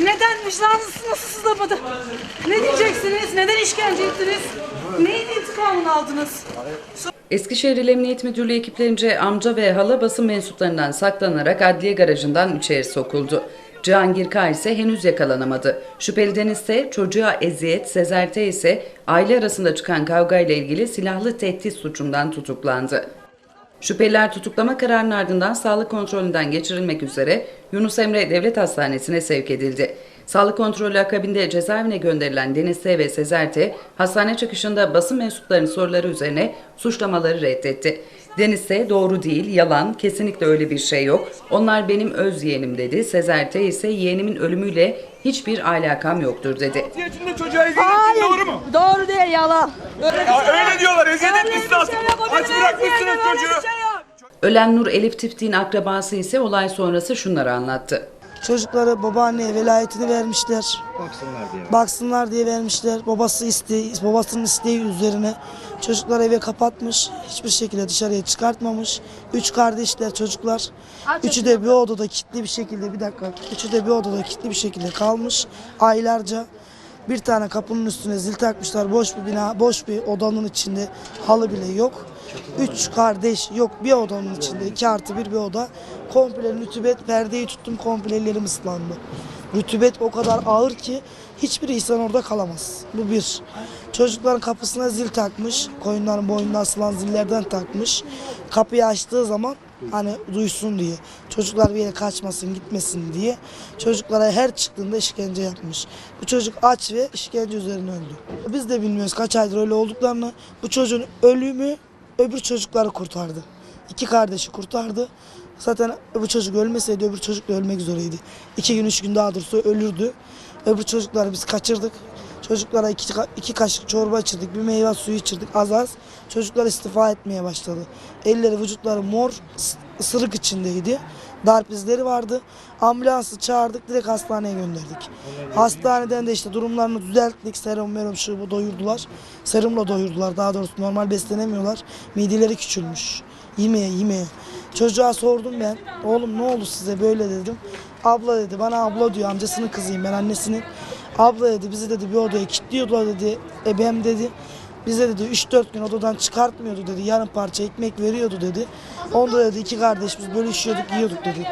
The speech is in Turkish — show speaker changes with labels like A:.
A: Neden vicdanınız nasıl sızlamadı? Ne diyeceksiniz? Neden işkence ettiniz? Neyin intikamını aldınız?
B: Eskişehir İl Emniyet Müdürlüğü ekiplerince amca ve hala basın mensuplarından saklanarak adliye garajından içeri sokuldu. Cihangir K ise henüz yakalanamadı. Şüpheliden ise çocuğa eziyet, Sezer T ise aile arasında çıkan kavgayla ilgili silahlı tehdit suçundan tutuklandı. Şüpheliler tutuklama kararının ardından sağlık kontrolünden geçirilmek üzere Yunus Emre Devlet Hastanesi'ne sevk edildi. Sağlık kontrolü akabinde cezaevine gönderilen Deniz T. ve Sezer T. hastane çıkışında basın mensuplarının soruları üzerine suçlamaları reddetti. Deniz T. doğru değil, yalan, kesinlikle öyle bir şey yok. Onlar benim öz yeğenim dedi. Sezer T. ise yeğenimin ölümüyle hiçbir alakam yoktur dedi.
C: yaşında çocuğa eziyet ettin doğru mu?
D: Doğru değil yalan.
C: Ya öyle diyorlar eziyet
D: bir
C: etmişsiniz.
D: şey yok, o
C: Aç
D: benim
C: bırakmışsınız
D: eziyet, öyle bir
C: çocuğu.
D: şey yok.
B: Ölen Nur Elif Tiftik'in akrabası ise olay sonrası şunları anlattı.
E: Çocukları babaanneye velayetini vermişler. Baksınlar diye. Baksınlar diye vermişler. Babası isteği, babasının isteği üzerine çocuklar eve kapatmış. Hiçbir şekilde dışarıya çıkartmamış. Üç kardeşler çocuklar. Üçü de bir odada kilitli bir şekilde bir dakika. Üçü de bir odada kilitli bir şekilde kalmış. Aylarca. Bir tane kapının üstüne zil takmışlar. Boş bir bina, boş bir odanın içinde halı bile yok. Üç kardeş yok bir odanın içinde. iki artı bir bir oda. Komple rütubet perdeyi tuttum komple ellerim ıslandı. Rütubet o kadar ağır ki hiçbir insan orada kalamaz. Bu bir. Çocukların kapısına zil takmış. Koyunların boynuna asılan zillerden takmış. Kapıyı açtığı zaman hani duysun diye. Çocuklar bir yere kaçmasın gitmesin diye. Çocuklara her çıktığında işkence yapmış. Bu çocuk aç ve işkence üzerine öldü. Biz de bilmiyoruz kaç aydır öyle olduklarını. Bu çocuğun ölümü öbür çocukları kurtardı. İki kardeşi kurtardı. Zaten bu çocuk ölmeseydi öbür çocuk da ölmek üzereydi. İki gün üç gün daha dursa ölürdü. Öbür çocukları biz kaçırdık. Çocuklara iki, iki kaşık çorba içirdik, bir meyve suyu içirdik az az. Çocuklar istifa etmeye başladı. Elleri, vücutları mor, ısırık içindeydi. Darp izleri vardı. Ambulansı çağırdık, direkt hastaneye gönderdik. Hastaneden de işte durumlarını düzelttik. Serum, merum, şu bu doyurdular. Serumla doyurdular daha doğrusu. Normal beslenemiyorlar. Mideleri küçülmüş. Yemeye, yemeye. Çocuğa sordum ben. Oğlum ne oldu size böyle dedim. Abla dedi. Bana abla diyor. Amcasının kızıyım ben annesinin. Abla dedi bizi dedi bir odaya kilitliyordular dedi. Ebem dedi. Bize dedi 3-4 gün odadan çıkartmıyordu dedi. Yarım parça ekmek veriyordu dedi. Onda dedi iki kardeş biz bölüşüyorduk yiyorduk dedi.